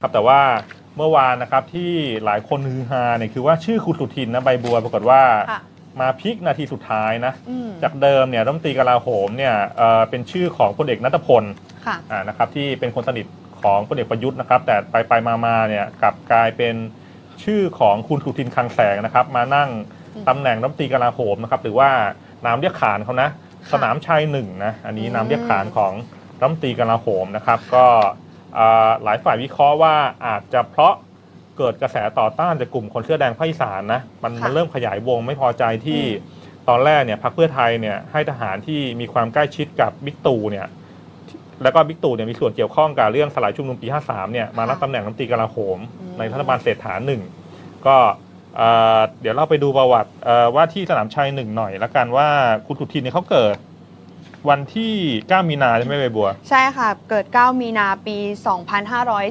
ครับแต่ว่าเมื่อวานนะครับที่หลายคนฮือฮาเนี่ยคือว่าชื่อคุณสุทินนะใบบัวปรากฏว่าค่ะมาพลิกนาทีสุดท้ายนะ อืมจากเดิมเนี่ยรัฐมนตรีกลาโหมเนี่ยเอ่อเป็นชื่อของพลเอกนัทพลค่ะ อ่านะครับที่เป็นคนสนิทของพลเอกประยุทธ์นะครับ แต่ไปไปมามาเนี่ยกลับกลายเป็นชื่อของคุณสุทินคลังแสงนะครับ มานั่งอืมตำแหน่งรัฐมนตรีกลาโหมนะครับหรือว่านามเรียกขานเขานะค่ะสนามชัยหนึ่งนะอันนี้อืม นามเรียกขานของรัฐมนตรีกลาโหมนะครับ ก็อ่า หลายฝ่ายวิเคราะห์ว่าอาจจะเพราะเกิดกระแสต่อต้านจากกลุ่มคนเสื้อแดงภาคอีสานนะมันมันเริ่มขยายวงไม่พอใจที่ตอนแรกเนี่ยพรรคเพื่อไทยเนี่ยให้ทหารที่มีความใกล้ชิดกับบิ๊กตู่เนี่ยแล้วก็บิ๊กตู่เนี่ยมีส่วนเกี่ยวข้องกับเรื่องสลายชุมนุมปี 53 เนี่ยมารับตำแหน่งรัฐมนตรีกลาโหมอืมในรัฐบาลเศรษฐาหนึ่งก็เอ่อเดี๋ยวเราไปดูประวัติเอ่อว่าที่สนามชัยหนึ่งหน่อยละกันว่าคุณสุทินเนี่ยเขาเกิด วันที่ 9 มีนาใช่ไหมใบบัว ใช่ค่ะ เกิด 9 มีนาปี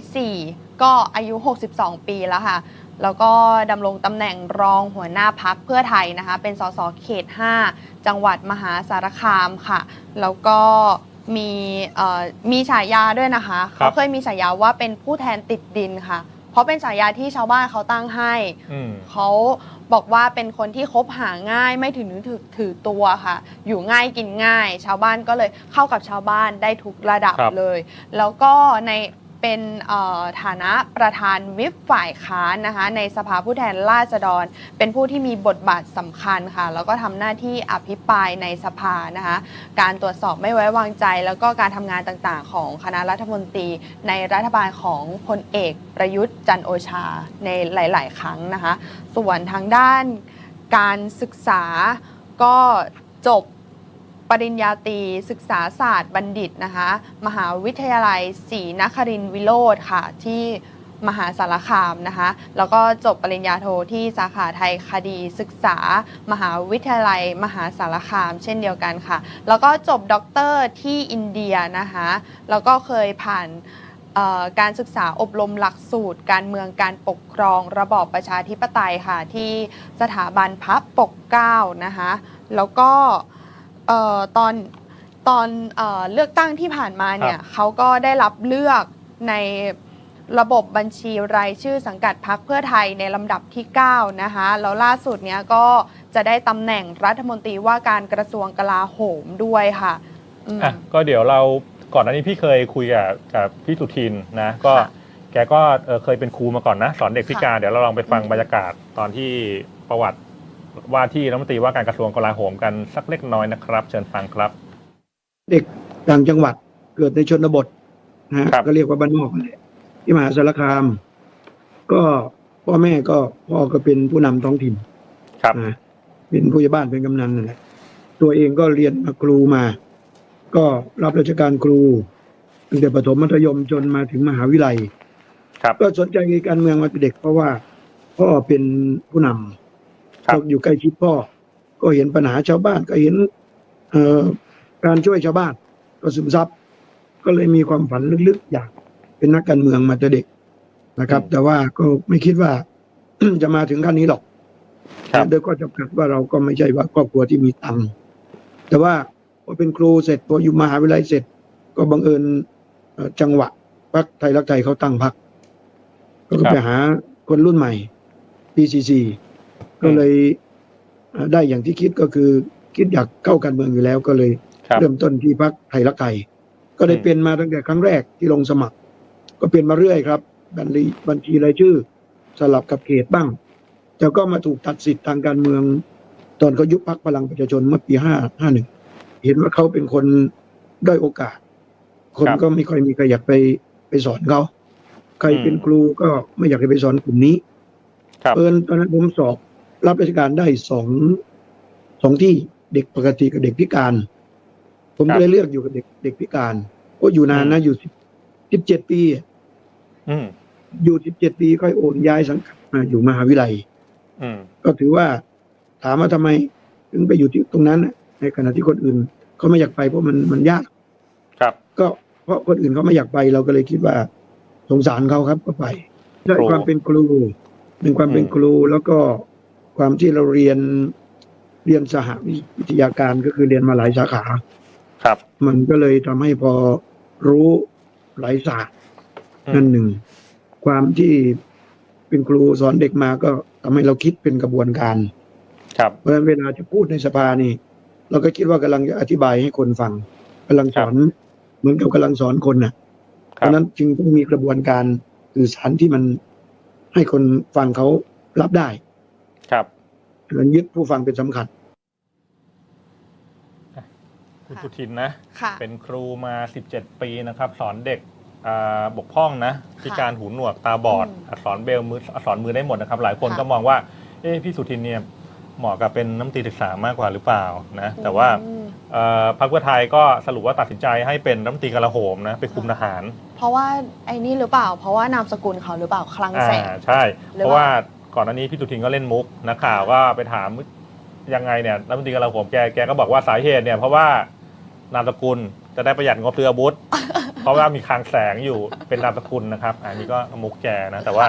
2504 ก็อายุ 62 ปีแล้วค่ะ แล้วก็ดำรงตำแหน่งรองหัวหน้าพักเพื่อไทยนะคะ เป็นสสเขต 5 จังหวัดมหาสารคามค่ะ แล้วก็มีเอ่อมีฉายาด้วยนะคะครัเขาบเคยมีฉายาว่าเป็นผู้แทนติดดินค่ะ เพราะเป็นฉายาที่ชาวบ้านเขาตั้งให้ อืม เขาบอกว่าเป็นคนที่คบหาง่ายไม่ถือถือถือตัวค่ะ อยู่ง่ายกินง่าย ชาวบ้านก็เลยเข้ากับชาวบ้านได้ทุกระดับครับ เลย แล้วก็ใน เป็นฐานะประธานวิปฝ่ายค้านนะคะในสภาผู้แทนราษฎร เป็นผู้ที่มีบทบาทสำคัญค่ะ แล้วก็ทำหน้าที่อภิปรายในสภานะคะการตรวจสอบไม่ไว้วางใจ แล้วก็การทำงานต่างๆ ของคณะรัฐมนตรี ในรัฐบาลของพลเอกประยุทธ์จันโอชาในหลาย ๆ ครั้งนะคะ ส่วนทางด้านการศึกษาก็จบ ปริญญาตรีศึกษาศาสตร์บัณฑิตนะคะ มหาวิทยาลัยศรีนครินทรวิโรธค่ะ ที่มหาสารคามนะคะ แล้วก็จบปริญญาโทที่สาขาไทยคดีศึกษา มหาวิทยาลัย มหาสารคาม เช่นเดียวกันค่ะ แล้วก็จบด็อกเตอร์ที่อินเดียนะคะ แล้วก็เคยผ่านการศึกษาอบรมหลักสูตร การเมืองการปกครองระบอบประชาธิปไตยค่ะ ที่สถาบันพระปกเก้านะคะ แล้วก็ เอ่อตอนตอนเอ่อเลือกตั้งที่ผ่านมาเนี่ยเขาก็ได้รับเลือกในระบบบัญชีรายชื่อสังกัดพรรคเพื่อไทยในลำดับที่ 9 นะคะแล้วล่าสุดเนี้ยก็จะได้ตำแหน่งรัฐมนตรีว่าการกระทรวงกลาโหมด้วยค่ะอืมอะก็เดี๋ยวเราก่อนหน้านี้พี่เคยคุยกับกับพี่สุทินนะก็ค่ะแกก็เอ่อเคยเป็นครูมาก่อนนะ สอนเด็กพิการเดี๋ยวเราลองไปฟังอืมบรรยากาศตอนที่ประวัติ ว่าที่รัฐมนตรีว่าการกระทรวงกลาโหมกันสักเล็กน้อยนะครับ เชิญฟังครับ เด็กต่างจังหวัดเกิดในชนบทนะฮะครับ ก็เรียกว่าบ้านนอกนั่นแหละที่มหาสารคาม ก็พ่อแม่ก็พ่อก็เป็นผู้นำท้องถิ่น ครับ นะเป็นผู้ใหญ่บ้านเป็นกำนันนั่นแหละตัวเองก็เรียนมาครูมา ก็รับราชการครูตั้งแต่ประถมมัธยมจนมาถึงมหาวิทยาลัยครับ ก็สนใจการเมืองมาเป็นเด็กเพราะว่าพ่อเป็นผู้นำครับ ก็อยู่ใกล้ชิดพ่อ ก็เห็นปัญหาชาวบ้านก็เห็นเอ่อการช่วยชาวบ้าน ก็ซึมซับก็เลยมีความฝันลึกๆอยากเป็นนักการเมืองมาแต่เด็กนะครับอืมแต่ว่าก็ไม่คิดว่าจะมาถึงขั้นนี้หรอกครับโดยก็จำกัดว่าเราก็ไม่ใช่ว่าครอบครัวที่มีตังค์แต่ว่าพอเป็นครูเสร็จพออยู่มหาวิทยาลัยเสร็จ ก็บังเอิญเอ่อจังหวะพรรคไทยรักไทยเขาตั้งพรรคก็ครับไปหาคนรุ่นใหม่ PCC ก็เลยเอ่อได้อย่างที่คิดก็คือคิดอยากเข้าการเมืองอยู่แล้วก็เลยครับเริ่มต้นที่พรรคไทยรักไทยก็ได้อืมเป็นมาตั้งแต่ครั้งแรกที่ลงสมัคร ก็เป็นมาเรื่อยครับ บัญชีบัญชีรายชื่อ สลับกับเขตบ้างแต่ก็มาถูกตัดสิทธิ์ทางการเมือง ตอนเขายุบพรรคพลังประชาชนเมื่อปีห้าห้าหนึ่งเห็นว่าเขาเป็นคนด้อยโอกาส คนครับก็ไม่ค่อยมีใครอยากไปไปสอนเขาใครอืมเป็นครูก็ไม่อยากจะไปสอนกลุ่มนี้ครับเอิญตอนนั้นผมสอบ รับราชการได้สองสองที่เด็กปกติกับเด็กพิการ ผมครับก็เลยเลือกอยู่กับเด็กเด็กพิการก็อยู่นานนะอยู่สิบเจ็ดปีอืมอยู่สิบเจ็ดปีค่อยโอนย้ายสังกัดมาอยู่มหาวิทยาลัยอืมก็ถือว่าถามว่าทำไม ถึงไปอยู่ที่ตรงนั้นน่ะในขณะที่คนอื่นเขาไม่อยากไปเพราะมันมันยาก ครับ ก็เพราะคนอื่นเขาไม่อยากไปเราก็เลยคิดว่าสงสารเขาครับก็ไปด้วยครูความเป็นครูเป็นความเป็นอืมครูแล้วก็ ความที่เราเรียนเรียนสหวิทยาการก็คือเรียนมาหลายสาขา ครับ มันก็เลยทำให้พอรู้หลายศาสตร์อืมนั่นหนึ่ง ความที่เป็นครูสอนเด็กมาก็ทำให้เราคิดเป็นกระบวนการ ครับ เพราะฉะนั้นเวลาจะพูดในสภานี่ เราก็คิดว่ากำลังจะอธิบายให้คนฟังกำลังสอนเหมือนกับกำลังสอนคนน่ะ เพครัราะบฉะนั้นจึงต้องมีกระบวนการสื่อสารที่มันให้คนฟังเขารับได้ครับดัง นั้นยึดผู้ฟังเป็นสำคัญ คุณสุทินนะ ค่ะ เป็นครูมา 17 ปีนะครับ สอนเด็กอ่าบกพร่องนะพิการหูหนวกตาบอดอืมอักษรเบรลมืออักษรมือได้หมดนะครับ หลายคนค่ะ ก็มองว่าเอ๊ะพี่สุทินเนี่ยเหมาะกับเป็นน้ำตรีศึกษามากกว่าหรือเปล่านะแต่ว่าอืมเอ่อพรรคเพื่อไทยก็สรุปว่าตัดสินใจให้เป็นรัฐมนตรีกลาโหมนะไปคุมทหาร เพราะว่าไอ้นี่หรือเปล่า เพราะว่านามสกุลเขาหรือเปล่าคลังอ่าแสงใช่ หรือเพราะว่าว่า ก่อนหน้านี้พี่สุทินก็เล่นมุกนักข่าวก็ไปถามยังไงเนี่ยรัฐมนตรีกลาโหมแกแกก็บอกว่าสาเหตุเนี่ยเพราะว่านามสกุลจะได้ประหยัดงบเรืออาวุธเพราะว่ามีคลังแสงอยู่เป็นนามสกุลนะครับ อันนี้ก็มุกแกนะแต่ว่า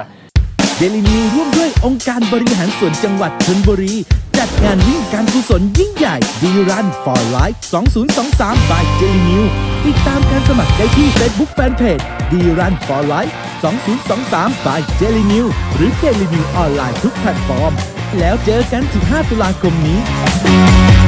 เดลินิวร่วมด้วยองค์การบริหารส่วนจังหวัดชลบุรี จัดงานวิ่งการกุศลยิ่งใหญ่ดีรัน for life 2023 by เจลินิวติดตามการสมัครได้ที่ Facebook Fanpage ดีรัน for life 2023 by เจลินิวหรือเจลินิวออนไลน์ทุกแพลตฟอร์ม แล้วเจอกัน 15 ตุลาคมนี้